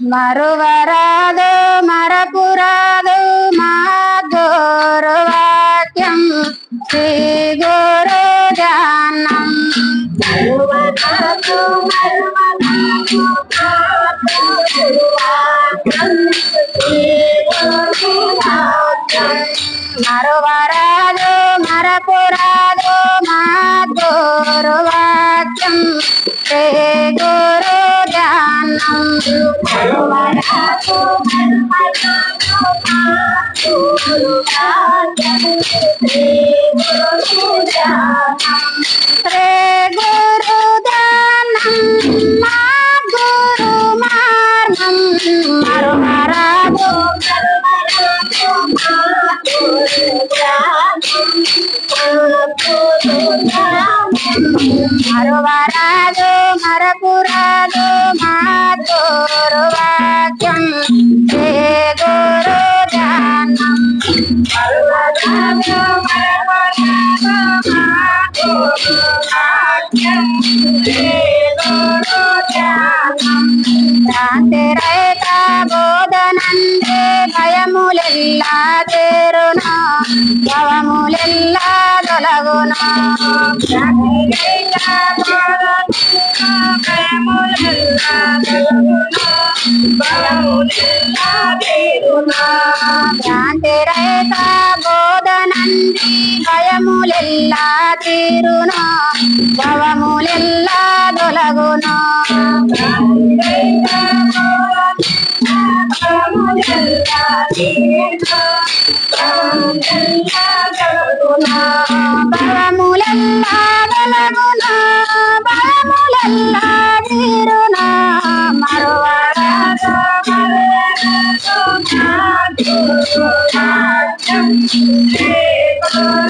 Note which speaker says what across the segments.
Speaker 1: మరువరాదు మరపురాదు మా గోరువాక్యం శ్రీ గురు జానం మరువరాదు మరువరాదు మరువరాదు Pandora. శాంతిరేత బోధనంది భయములెల్లా తొలగునా భవములెల్లా తీరునా శాంతిరేత బోధనంది భయములెల్లా తీరునా பழமுலல்லா வளருனா பழமுலல்லா திருநா மறுவராதோ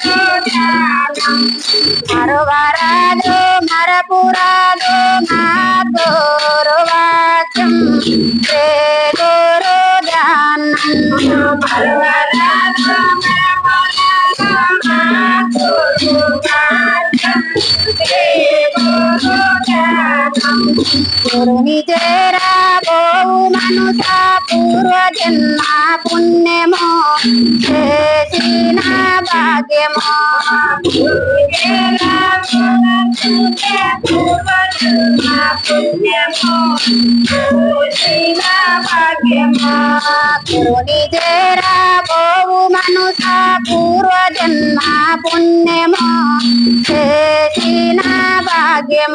Speaker 1: மறுவராதோ மறுவர নিজেরা বউ মানুষা পূর্ব জন্মা পুণ্যম সেনা ভাগ্যম নিজেরা বউ মানুষা পূর্ব জন্মা পুণ্যম ভাগ্যম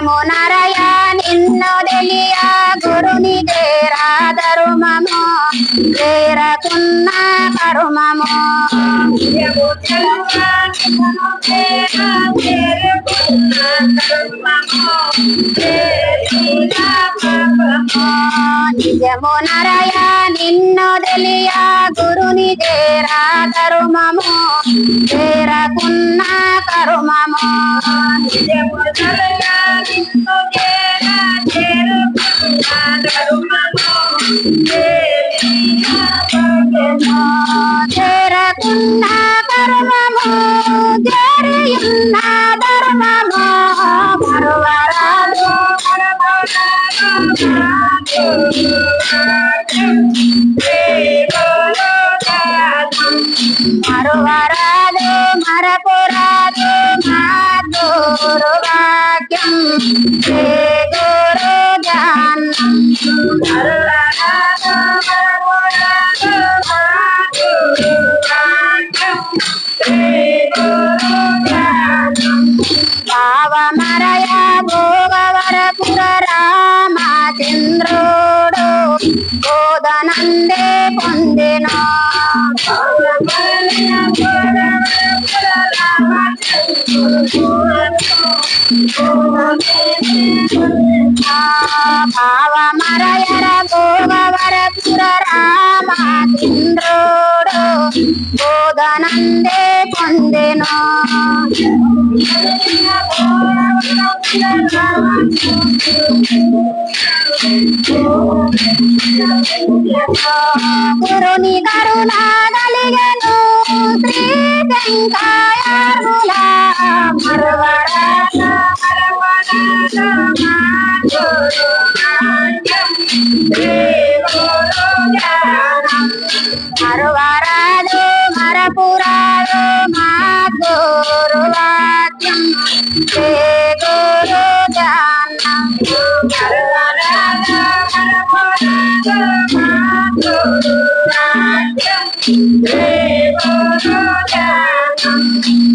Speaker 1: నిజమునరయ నిన్ను తెలియ గురుని చేరా ధర్మము చేరకున్న కరుమము నిజమునరయ నిన్ను తెలియ గురుని చేరా ధర్మము చేరకున్న కరుమము చేరకున్న మరువరాదు మరపురాదు మా గురు వాక్యం భావమరయర గోవర పుర రామాచంద్రుడు బోధనందే పొందెను గురుని కరుణ కలిగను శ్రీ వెంకాయ మరవరా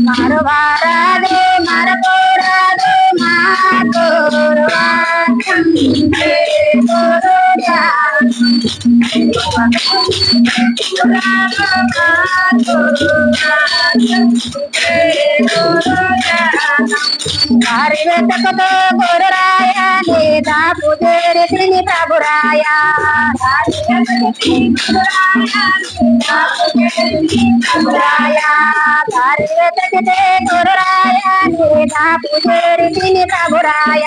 Speaker 1: మరవరాదు మరపురాదు మా గురు నాట్యం శ్రీ గురు ధ్యానం మరవరాదు మరపురాదు మా గురు వాక్యం శ్రీ గురు ధ్యానం హరివేతకతో గురురాయ నేదా పుజేరి తిని ప్రభురాయ ప్రభురాయ హరివేతకితే గురురాయ నేదా పుజేరి తిని ప్రభురాయ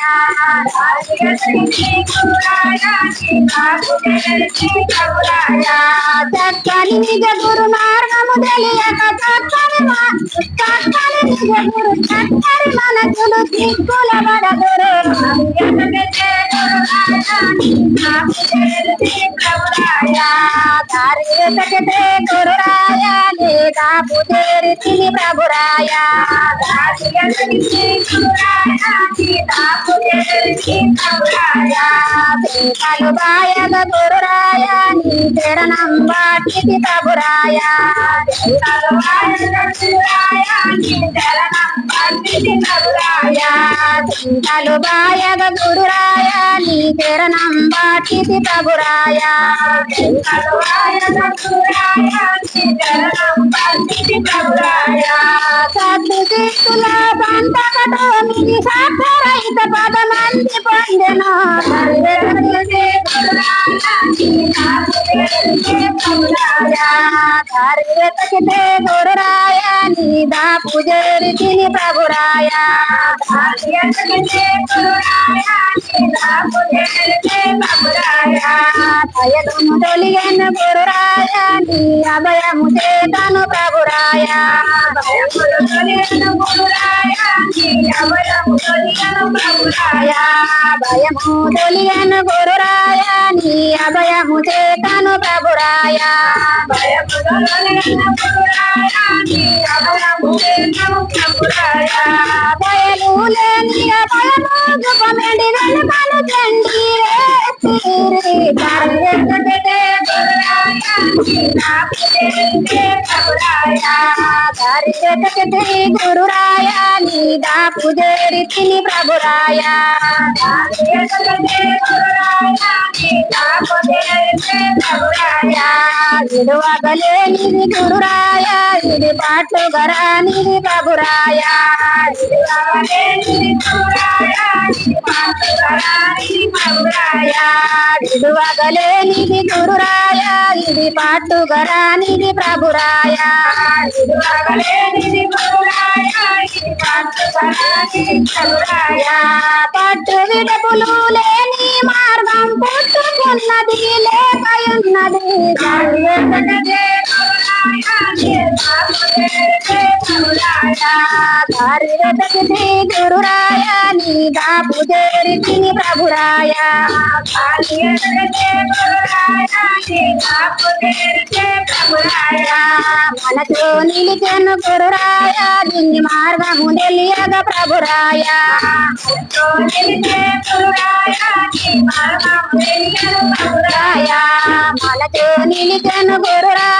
Speaker 1: చక్కని నిజ గురు మార్గము తెలియక చక్కని మా- చక్కని నిజ గురు చక్కని Ninguna varadora, ya no me గురురాయ లేదా పుజేరి ప్రభురాయ సింకలు గురురాయ నీ చరణం ప్రభురాయ నీ చరణం ప్రభురాయ సద్దు సిక్కుల సంతకతో మీ సాక్షరైత పదమంది పొందెను ధరివెతకితే గురురాయ నీ అభయము చేతను ప్రభురాయ భయము తొలిగను గురురాయ నీ అభయము చేతను ప్రభురాయ భయము తొలిగను గురురాయ నీ అభయము చేతను ప్రభురాయ భయము లేని భయము జపమెండి వెనుకను చండి గురురాయ నీదా పుజేరి తిని ప్రభురాయ విడువగలేనిది గురురాయ ఇది పాటు గరానిది ప్రభురాయ విడువగలేనిది గురురాయ ఇది పాటు గరానిది ప్రభురాయ పట్టు విడపులు లేని మార్గం పుట్టుకున్నది లేకయున్నది ధరిరతకి గురురాయ నీదా పుజేరి తిని ప్రభురాయ మనతో నిలిచెను గురురాయ దీని మార్గము తెలియక ప్రభురాయ. మనతో నిలిచెను గురురాయ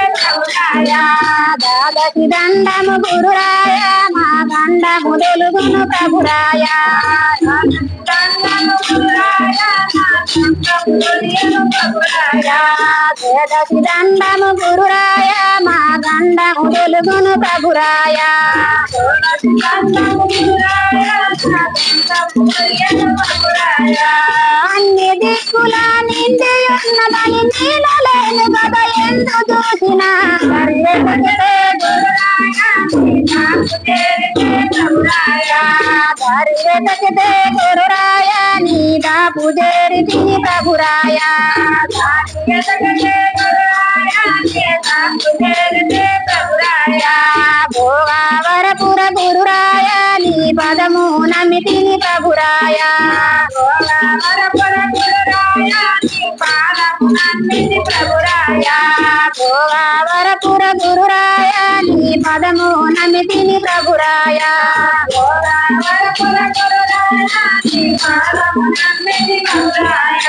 Speaker 1: దాదకి దండము గురురాయ మా దండము తెలుగును ప్రభురాయ దండము దండము వేదకి దండము గురురాయ మా దండము తెలుగును ప్రభురాయ అన్ని దిక్కుల నిండి ఉన్నదని నీలలేని గద ఎందు చూసి గురురాయ నీదా పుజేరి తిని ప్రభురాయ భోగావరపుర గురురాయ నీ పదము నమితి ప్రభురాయ భోగావరపుర గురురాయ. నీ పాదము ప్రభురాయ భోగావరపుర గురురాయ నీ పదము నమితిని ప్రభురాయ. గురురాయ నీ ప్రభురాయ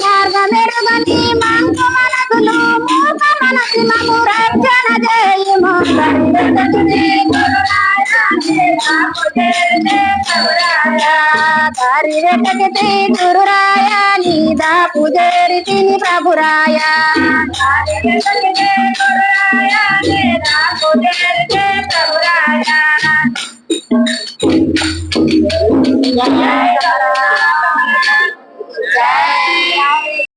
Speaker 1: మార్గమెరుగని మంకు మనసులు మూక మనసి మము రక్షణ చేయుము జగతి గురురాయ నీదా పూజరి తిని ప్రభురాయ జయ జయ